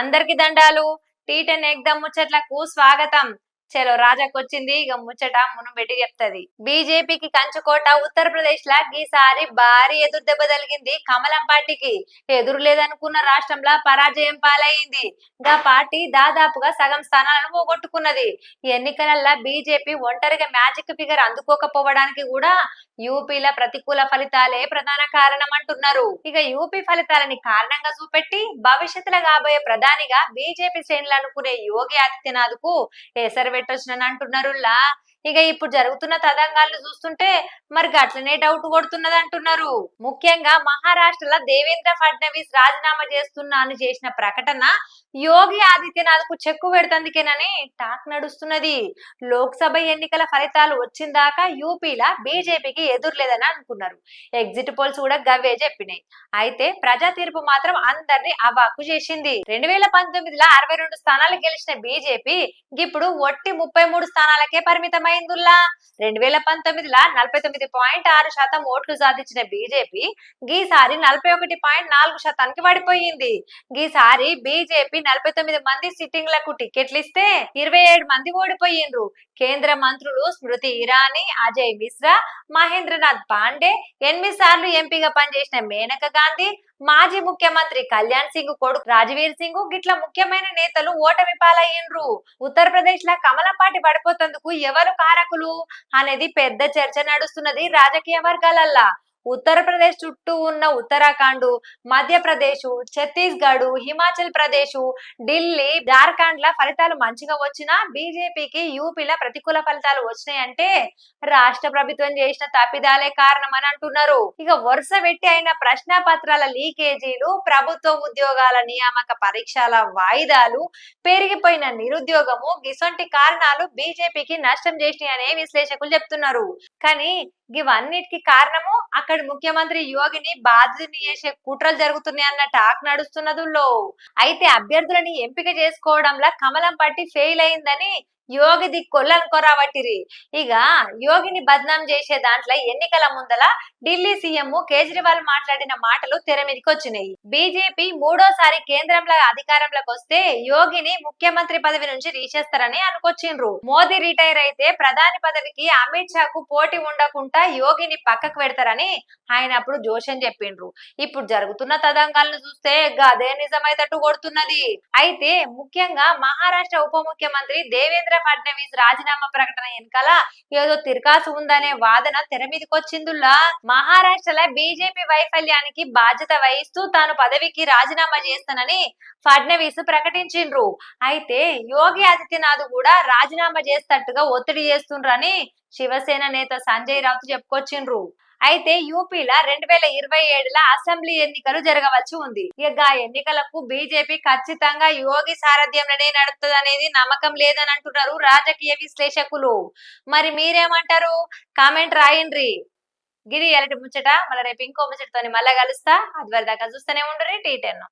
అందరికి దండాలు. Tea ten ఎగ్దమ్ ముచ్చట్లకు స్వాగతం. చలో రాజాకొచ్చింది ఇక ముచ్చట మును పెట్టి చెప్తది. బీజేపీకి కంచుకోట ఉత్తరప్రదేశ్ లా ఈసారి భారీ ఎదురు దెబ్బ తగిలింది కమలం పార్టీకి. ఎదురు లేదనుకున్న రాష్ట్రంలో పరాజయం పాలైంది. గా పార్టీ దాదాపుగా సగం స్థానాలను పోగొట్టుకున్నది. ఎన్నికలల్లా బీజేపీ ఒంటరిగా మ్యాజిక్ ఫిగర్ అందుకోకపోవడానికి కూడా యూపీల ప్రతికూల ఫలితాలే ప్రధాన కారణం అంటున్నారు ఇక యూపీ ఫలితాలని కారణంగా చూపెట్టి భవిష్యత్తులో కాబోయే ప్రధానిగా బీజేపీ శ్రేణులు అనుకునే యోగి ఆదిత్యనాథ్కు ఎసరు పెట్టొచ్చునని అంటున్నారు లా. ఇక ఇప్పుడు జరుగుతున్న తదంగాలను చూస్తుంటే మరి గట్లనే డౌట్ కొడుతున్నది అంటున్నారు ముఖ్యంగా మహారాష్ట్రలో దేవేంద్ర ఫడ్నవీస్ రాజీనామా చేస్తున్నా అని చేసిన ప్రకటన యోగి ఆదిత్యనాథ్కు చెక్కు పెడుతందుకేనని టాక్ నడుస్తున్నది. లోక్సభ ఎన్నికల ఫలితాలు వచ్చిందాకా యూపీలా బీజేపీకి ఎదురులేదని అనుకున్నారు. ఎగ్జిట్ పోల్స్ కూడా గవ్వే చెప్పినాయి. అయితే ప్రజా తీర్పు మాత్రం అందరినీ అవాకు చేసింది. రెండు వేల పంతొమ్మిదిలో అరవై రెండు స్థానాలు గెలిచిన బీజేపీ ఇప్పుడు ఒట్టి ముప్పై మూడు స్థానాలకే పరిమితమైందుల్లా రెండు వేల పంతొమ్మిదిలో నలభై తొమ్మిది పాయింట్ ఆరు శాతం ఓట్లు సాధించిన బీజేపీ గీసారి నలభై ఒకటి పాయింట్ నాలుగు శాతానికి పడిపోయింది గీసారి బీజేపీ నలభై తొమ్మిది మంది సిట్టింగ్లకు టికెట్లు ఇస్తే ఇరవై ఏడు మంది ఓడిపోయిండ్రు. కేంద్ర మంత్రులు స్మృతి ఇరానీ అజయ్ మిశ్రా మహేంద్రనాథ్ పాండే ఎనిమిది సార్లు ఎంపీగా పనిచేసిన మేనకా గాంధీ మాజీ ముఖ్యమంత్రి కళ్యాణ్ సింగ్ కొడుకు రాజవీర్ సింగ్ గిట్ల ముఖ్యమైన నేతలు ఓటమి పాలయ్యిండ్రు. ఉత్తరప్రదేశ్ లా కమలపాటి పడిపోతందుకు ఎవరు కారకులు? అనేది పెద్ద చర్చ నడుస్తున్నది రాజకీయ వర్గాలల్లా. ఉత్తరప్రదేశ్ చుట్టూ ఉన్న ఉత్తరాఖండ్ మధ్యప్రదేశ్ ఛత్తీస్గఢ్ హిమాచల్ ప్రదేశ్ ఢిల్లీ జార్ఖండ్ ల ఫలితాలు మంచిగా వచ్చినా బీజేపీకి యూపీల ప్రతికూల ఫలితాలు వచ్చినాయంటే రాష్ట్ర ప్రభుత్వం చేసిన తప్పిదాలే కారణమని అంటున్నారు. ఇక వరుస పెట్టి అయిన ప్రశ్న పత్రాల లీకేజీలు ప్రభుత్వ ఉద్యోగాల నియామక పరీక్షల వాయిదాలు పెరిగిపోయిన నిరుద్యోగము గిసొంటి కారణాలు బీజేపీకి నష్టం చేసినాయనే విశ్లేషకులు చెప్తున్నారు. కానీ ఇవన్నిటికి కారణము అక్కడి ముఖ్యమంత్రి యోగిని బాధితుని చేసే కుట్రలు జరుగుతున్నాయి అన్న టాక్ నడుస్తున్నదులో అయితే అభ్యర్థులని ఎంపిక చేసుకోవడంలో కమలం పట్టి ఫెయిల్ అయిందని యోగి దిక్కొల్లు అనుకోరాబట్టిరి ఇక యోగిని బద్నాం చేసే దాంట్లో ఎన్నికల ముందల ఢిల్లీ సీఎం కేజ్రీవాల్ మాట్లాడిన మాటలు తెర మీదకి వచ్చినాయి బీజేపీ మూడోసారి కేంద్రంలో అధికారంలోకి వస్తే యోగిని ముఖ్యమంత్రి పదవి నుంచి తీసేస్తారని అనుకొచ్చిండ్రు. మోదీ రిటైర్ అయితే ప్రధాని పదవికి అమిత్ షాకు పోటీ ఉండకుండా యోగిని పక్కకు పెడతారని ఆయన అప్పుడు జోషన్ చెప్పిండ్రు. ఇప్పుడు జరుగుతున్న తదంగాలను చూస్తే గదే నిజమైతట్టు కొడుతున్నది. అయితే ముఖ్యంగా మహారాష్ట్ర ఉప ముఖ్యమంత్రి దేవేంద్ర ఫడ్నవీస్ రాజీనామా ప్రకటన వెనకాల ఏదో తిరకాసు ఉందనే వాదన తెర మీదకొచ్చిందుల్లా మహారాష్ట్రలో బీజేపీ వైఫల్యానికి బాధ్యత వహిస్తూ తాను పదవికి రాజీనామా చేస్తానని ఫడ్నవీస్ ప్రకటించిండ్రు. అయితే యోగి ఆదిత్యనాథ్ కూడా రాజీనామా చేస్తట్టుగా ఒత్తిడి చేస్తుండ్రని శివసేన నేత సంజయ్ రావుత్ చెప్పుకొచ్చిండ్రు. అయితే యూపీలో రెండు వేల ఇరవై ఏడుల అసెంబ్లీ ఎన్నికలు జరగవలసి ఉంది. ఇక ఆ ఎన్నికలకు బీజేపీ ఖచ్చితంగా యోగి సారథ్యంలోనే నడుపుతుంది అనేది నమ్మకం లేదని అంటున్నారు రాజకీయ విశ్లేషకులు. మరి మీరేమంటారు? కామెంట్ రాయండ్రి గిరి ఎలటి ముచ్చట. మళ్ళీ రేపు ఇంకో ముచ్చటతో మళ్ళీ కలుస్తా. అది వరదాకా చూస్తూనే ఉండరు టీ టెన్.